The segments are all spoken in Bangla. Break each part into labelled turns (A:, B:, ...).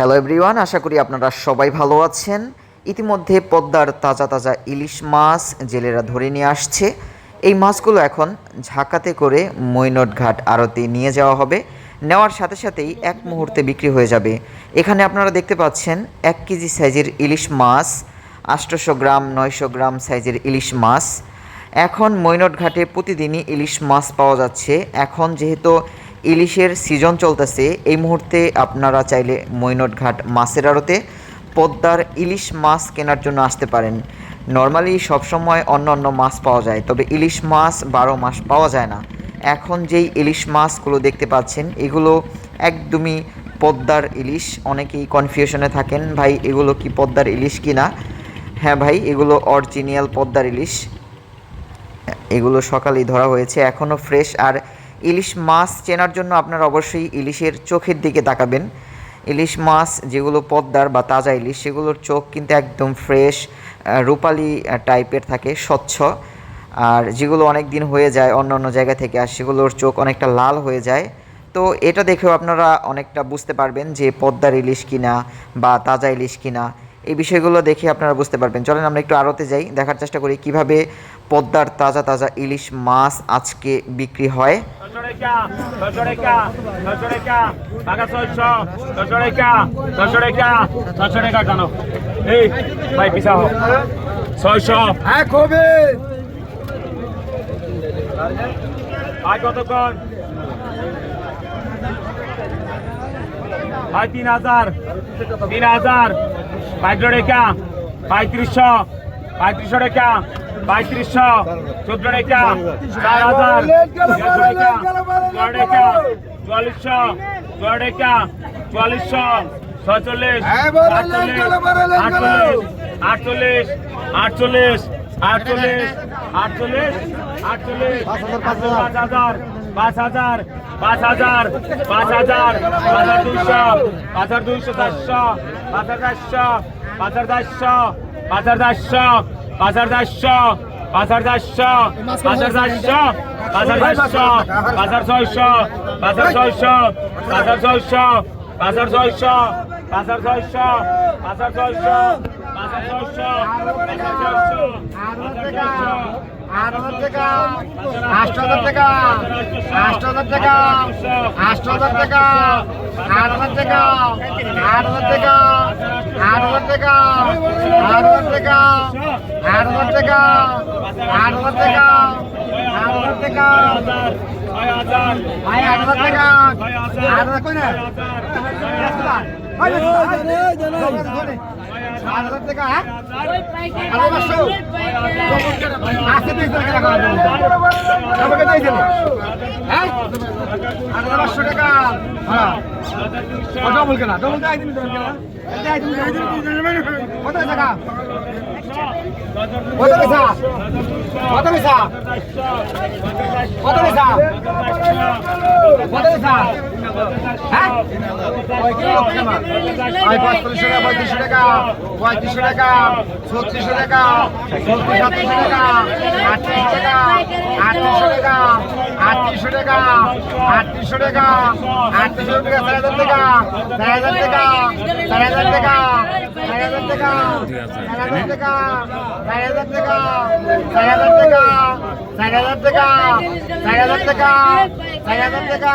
A: হ্যালো এভরিওয়ান আশা করি আপনারা সবাই ভালো আছেন। ইতিমধ্যে পদ্মার তাজা তাজা ইলিশ মাছ জেলেরা ধরে নিয়ে আসছে। এই মাছগুলো এখন ঝাঁকাতে করে মৈনট ঘাট আড়তে নিয়ে যাওয়া হবে। নেওয়ার সাথে সাথেই এক মুহূর্তে বিক্রি হয়ে যাবে। এখানে আপনারা দেখতে পাচ্ছেন এক কেজি সাইজের ইলিশ মাছ আটশোশো গ্রাম, নয়শো গ্রাম সাইজের ইলিশ মাছ। এখন মৈনট ঘাটে প্রতিদিনই ইলিশ মাছ পাওয়া যাচ্ছে। এখন যেহেতু ইলিশের সিজন চলতেছে, এই মুহূর্তে আপনারা চাইলে মৈনট ঘাট মাছের আড়তে পদ্মার ইলিশ মাছ কেনার জন্য আসতে পারেন। নর্মালি সবসময় অন্য অন্য মাছ পাওয়া যায়, তবে ইলিশ মাছ বারো মাস পাওয়া যায় না। এখন যেই ইলিশ মাছগুলো দেখতে পাচ্ছেন, এগুলো একদমই পদ্মার ইলিশ। অনেকেই কনফিউশনে থাকেন, ভাই, এগুলো কি পদ্মার ইলিশ কিনা হ্যাঁ ভাই, এগুলো অরিজিনাল পদ্মার ইলিশ। এগুলো সকালেই ধরা হয়েছে এখনও ফ্রেশ আর ইলিশ মাছ চেনার জন্য আপনারা অবশ্যই ইলিশের চোখের দিকে তাকাবেন। ইলিশ মাছ যেগুলো পদ্মার বা তাজা ইলিশ, সেগুলোর চোখ কিন্তু একদম ফ্রেশ রূপালি টাইপের থাকে, স্বচ্ছ। আর যেগুলো অনেক দিন হয়ে যায় অন্য অন্য জায়গা থেকে, আর সেগুলোর চোখ অনেকটা লাল হয়ে যায়। তো এটা দেখেও আপনারা অনেকটা বুঝতে পারবেন যে পদ্মার ইলিশ কিনা বা তাজা ইলিশ কিনা। এই বিষয়গুলো দেখে আপনারা বুঝতে পারবেন। চলেন আমরা একটু আড়তে যাই, দেখার চেষ্টা করি কীভাবে পদ্মার তাজা তাজা ইলিশ মাছ আজকে বিক্রি হয়।
B: দশরেকা দশরেকা দশরেকা টাকা ছয়শো দশরেকা দশরেকা দশরেকা কেন এই ভাই পিসা হোক ছয়শো।
C: হ্যাঁ কবে
B: ভাই কতক্ষণ? ভাই তিন হাজার। তিন হাজার। বাইশশো রেখা। পঁয়ত্রিশশো পঁয়ত্রিশশো রেখা। পঁয়ত্রিশশো চোদ্দ রেখা। চার হাজার। রেখা চুয়াল্লিশশো রেখা চুয়াল্লিশশো
C: লেন গেলো।
B: আটচল্লিশ আটচল্লিশ আটচল্লিশ আটচল্লিশ আটচল্লিশ পাঁচ হাজার পাঁচ হাজার পাঁচ হাজার পাঁচ হাজার পাঁচ হাজার দুইশো পাঁচ হাজার দুইশো চারশো পাঁচ হাজার চারশো পাঁচ হাজার চারশো পাঁচ হাজার চারশো পাঁচ হাজার চারশো পাঁচ হাজার চারশো হাজার চারশো হাজার চারশো হাজার ছয়শো হাজার ছয়শো হাজার ছয়শো হাজার ছয়শো হাজার ছয়শো হাজার ছয়শো হাজার ছয়শো পাঁচ হাজার ছয়শো
C: আট হাজার টাকা আট হাজার টাকা আট হাজার টাকা আট হাজার টাকা আট হাজার টাকা আট হাজার টাকা আট হাজার টাকা আট হাজার টাকা আট হাজার টাকা আট হাজার টাকা আট হাজার টাকা ভাই আট হাজার টাকা আট হাজার কই না ডবল কেনা ডবল দেয় তুমি কত টাকা? কত পয়সা কত পয়সা কত পয়সা কত পয়সা পঁয়ত্রিশশো টাকা পঁয়ত্রিশশো টাকা পঁয়ত্রিশশো টাকা ছত্রিশশো টাকা ছত্রিশ সাতত্রিশশো টাকা আটত্রিশশো টাকা আটত্রিশশো টাকা আটত্রিশশো টাকা আটত্রিশশো টাকা আটত্রিশশো টাকা টাকা চার টাকা চার হাজার টাকা চার হাজার টাকা চার হাজার টাকা চার হাজার টাকা চার হাজার টাকা চার হাজার টাকা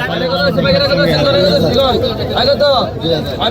B: একশো
C: টাকা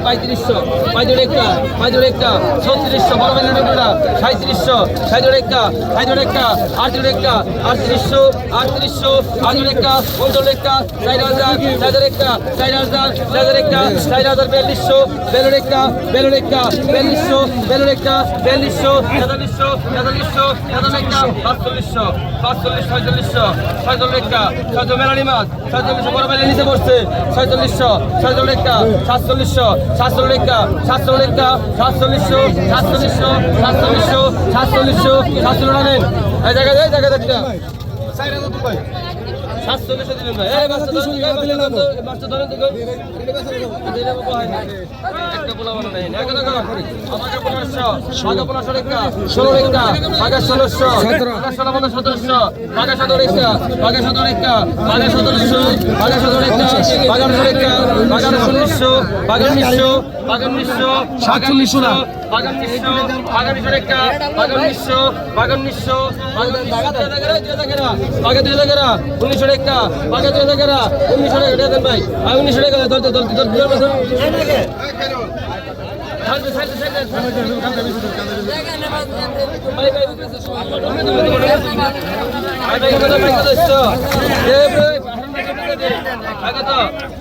D: পঁয়ত্রিশশো পঁয়ত্রিশ একটা পঁয়ত্রিশ একটা ছত্রিশশো বড় বেলুনটা সাঁত্রিশশো সাঁত্রিশ একটা সাঁত্রিশ একটা আটত্রিশ একটা আটত্রিশশো আটত্রিশশো আটত্রিশ একটা উনচল্লিশ একটা চার হাজার চার একটা চার হাজার চার একটা চার হাজার বিয়াল্লিশশো বেলুন একটা বেলুন একটা বিয়াল্লিশশো বেলুন একটা বিয়াল্লিশশো তেতাল্লিশশো তেতাল্লিশশো তেতাল্লিশটা পাঁচচল্লিশশো পাঁচচল্লিশ ছয়চল্লিশশো ছয়চল্লিশ একটা ছয়চল্লিশ মেলানি মাছ ছয়চল্লিশশো বড় বেলে নিচে বসছে ছয়চল্লিশশো ছয়চল্লিশ একটা সাতচল্লিশশো সাতচল্লিশ সাতচল্লিশটা সাতচল্লিশ একটা সাতচল্লিশশো সাতচল্লিশশো সাতচল্লিশশো সাতচল্লিশশো সাতচল্লিশ রানের এই জায়গা এই জায়গা দেখটা সাতচল্লিশশো দিলেন ভাই এই বাচ্চা ধরেন দিকে ধরেন দিকে একটা পোলা বানো নেই এক টাকা আমাকে পনেরোশো আগে পনেরোশো রেখা ষোলো রেখা আগে ষোলোশো ষোলো মতো সতেরোশো আগে সতেরো রেখা আগে সতেরো রেখা আগে সতেরোশো আগে সতেরো রেখা আগে রেখা আগে ষোলোশো আগে নিশো আগে নিশো সাতচল্লিশশো বাগান নিশো বাগান নিশো রেখা বাগান নিশো বাগান নিশো বাগান বাগে দুই টাকা উনিশশো টাকা বাগে দুই টাকা উনিশশো টাকা দেন ভাই আর উনিশশো টাকা ধরতে ধরতে ধরতে ধরতে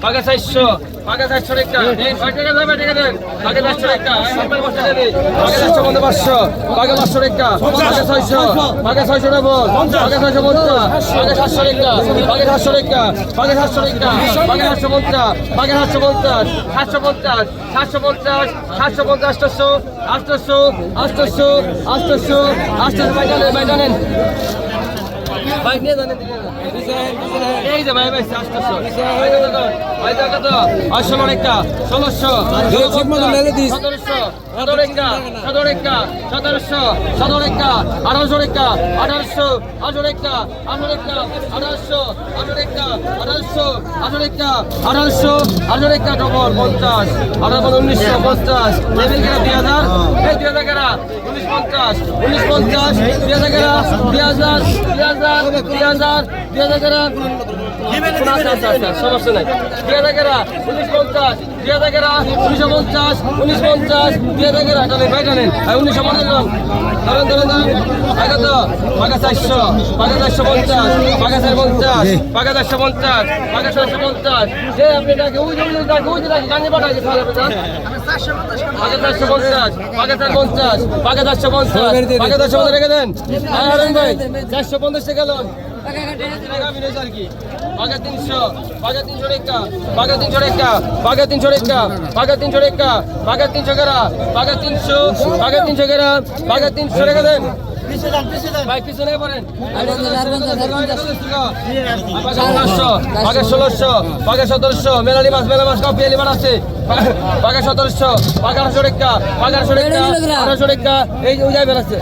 D: পাকা চারশো পাকা চারশো একটা পাকা চারশো একটা পাকা চারশো পঞ্চাশ পাঁচশো পাকা পাঁচশো একটা পাকা ছয়শো পাকা ছয়শো টাকা পাকা ছয়শো সাতশো একটা সাতশো একটা সাতশো একটা পাকা সাতশো পঞ্চাশ পাকা সাতশো পঞ্চাশ সাতশো পঞ্চাশ সাতশো পঞ্চাশ নিয়ে জানেন এই যে ভাই ভাই আটশো ষোলো একটা ষোলোশো সতেরোশো সতেরো একটা সতেরো একটা সতেরোশো সতেরো একটা আঠারোশো একটা আঠারোশো আঠারো একটা আঠারো একটা আঠারোশো আঠারো একটা আঠারোশো আঠারো একটা আঠারোশো আঠারো একটা ডবল পঞ্চাশ আঠারো উনিশশো পঞ্চাশ দুই হাজার এই দুই হাজার কেনা উনিশ পঞ্চাশ উনিশ পঞ্চাশ দুই হাজার কেনা দুই হাজার দুই হাজার দুই হাজার দুই হাজার কেনা আচ্ছা আচ্ছা আচ্ছা সমস্যা নাই। দুই হাজার উনিশ পঞ্চাশ দুই হাজার উনিশশো পঞ্চাশ উনিশ পঞ্চাশ দুই হাজার টানেন ভাই টানেন আর উনিশশো পঞ্চাশ ধরেন ধরেন ধরেন। তো পাকা চারশো পাকা চারশো পঞ্চাশ পাকা চার পঞ্চাশ পাকা চারশো পঞ্চাশ পাকা চারশো পঞ্চাশ। যে আপনি ডাকে ওই যে ডাকে ওই ডাকে গানে পাঠাকে তাহলে পাকা চারশো পঞ্চাশ পাকা চার পঞ্চাশ পাকা চারশো পঞ্চাশ পাকা চারশো পঞ্চাশ রেখে দেন। আর হারুন ভাই চারশো পঞ্চাশ টাকা লোন। পাকা তিনশো পাকা তিনশো রেখা পাকা তিনশো রেখা পাকা তিনশো রেখা পাকা তিনশো রেখা পাকা তিনশো গেরা পাকা তিনশো পাকা তিনশো গেরা পাকা তিনশো রেখে দেন। মেলালি মাছ মেলা মাছ কাপিয়ালি মাছ আছে। সতেরোশো পাকে আঠারোশো রেখা আঠারোশো রেখা আঠারোশো রেখা এই উজায় বেড়াচ্ছে।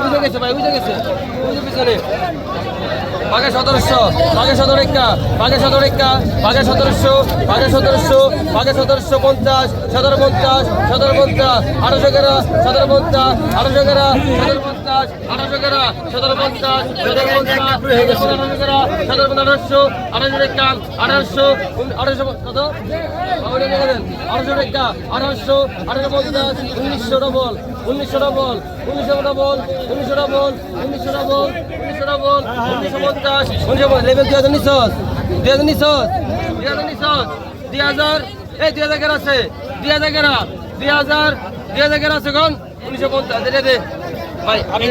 D: বুঝে গেছে ভাই বুঝে গেছে। বুঝে পিছনে। পাকে সদস্য সতেরো একটা পাকে সতেরো একটা পাকে সদস্য পাকে সদস্য পাকে সতেরোশো পঞ্চাশ সতেরো পঞ্চাশ সতেরো পঞ্চাশ, আঠারোশো গেরা সতেরো পঞ্চাশ, আঠারোশো গেরা সতেরো পঞ্চাশ, আঠারোশো গেরা সতেরো পঞ্চাশ সতেরো পঞ্চাশ আঠারোশো গেরা সতেরো আঠারোশো আঠারোশো একটা আঠারোশো আঠারোশো, কত? আঠারোশো একটা আঠারোশো আঠারো পঞ্চাশ, উনিশশো ডবল উনিশশো ডবল উনিশশো ডবল উনিশশো ডবল উনিশশো ডবল উনিশশো ডবল উনিশশো পঞ্চাশ। উনিশশো লেভেল দুই হাজার নিশো দুই হাজার নিশো দুই হাজার নিশো দুই হাজার এই দুই হাজার আছে? দুই হাজার গেরা দুই হাজার দুই হাজার গেরা আছে কোন উনিশশো পঞ্চাশ ভাই আপনি